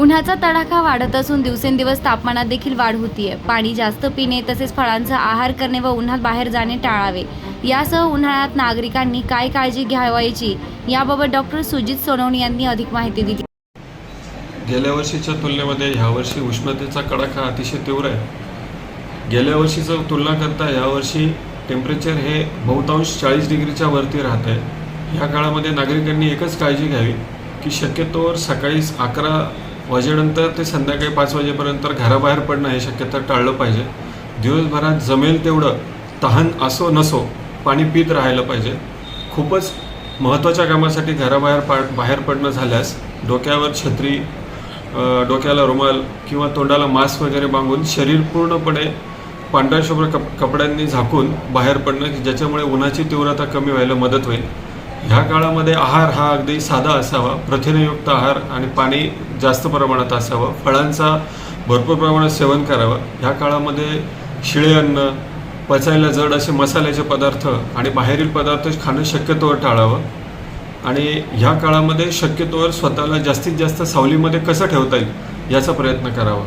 उन्हाचा तडाखा वाढत असून दिवसेंदिवस तापमानात देखील वाढ होतीये. पाणी जास्त पिणे तसेच फळांचा आहार करणे व उन्हात बाहेर जाणे टाळावे. यासह उन्हाळ्यात नागरिकांनी काय काळजी घ्यावायची याबाबत डॉक्टर सुजित सोनवणी यांनी अधिक माहिती दिली. गेल्या वर्षीच्या तुलनेमध्ये ह्यावर्षी उष्णतेचा कडाका अतिशय तीव्र आहे. गेल्या वर्षीचं तुलना करता यावर्षी टेम्परेचर हे बहुतांश चाळीस डिग्रीच्या वरती राहत आहे ह्या काळामध्ये नागरिकांनी एकच काळजी घ्यावी की शक्यतोवर सकाळी अकरा वाजेनंतर ते संध्याकाळी पाच वाजेपर्यंत घराबाहेर पडणं हे शक्यता टाळलं पाहिजे. दिवसभरात जमेल तेवढं तहान असो नसो पाणी पित राहायला पाहिजे. खूपच महत्त्वाच्या कामासाठी घराबाहेर पा बाहेर पडणं झाल्यास डोक्यावर छत्री डोक्याला रुमाल किंवा तोंडाला मास्क वगैरे बांधून शरीर पूर्णपणे पांढऱ्या शुभ्र कप कपड्यांनी झाकून बाहेर पडणं ज्याच्यामुळे उन्हाची तीव्रता कमी व्हायला मदत होईल. ह्या काळामध्ये आहार हा अगदी साधा असावा प्रथिनयुक्त आहार आणि पाणी जास्त प्रमाणात असावं फळांचा भरपूर प्रमाणात सेवन करावं. ह्या काळामध्ये शिळे अन्न पचायला जड असे मसाल्याचे पदार्थ आणि बाहेरील पदार्थ खाणं शक्यतोवर टाळावं. आणि ह्या काळामध्ये शक्यतोवर स्वतःला जास्तीत जास्त सावलीमध्ये कसं ठेवता येईल याचा प्रयत्न करावा.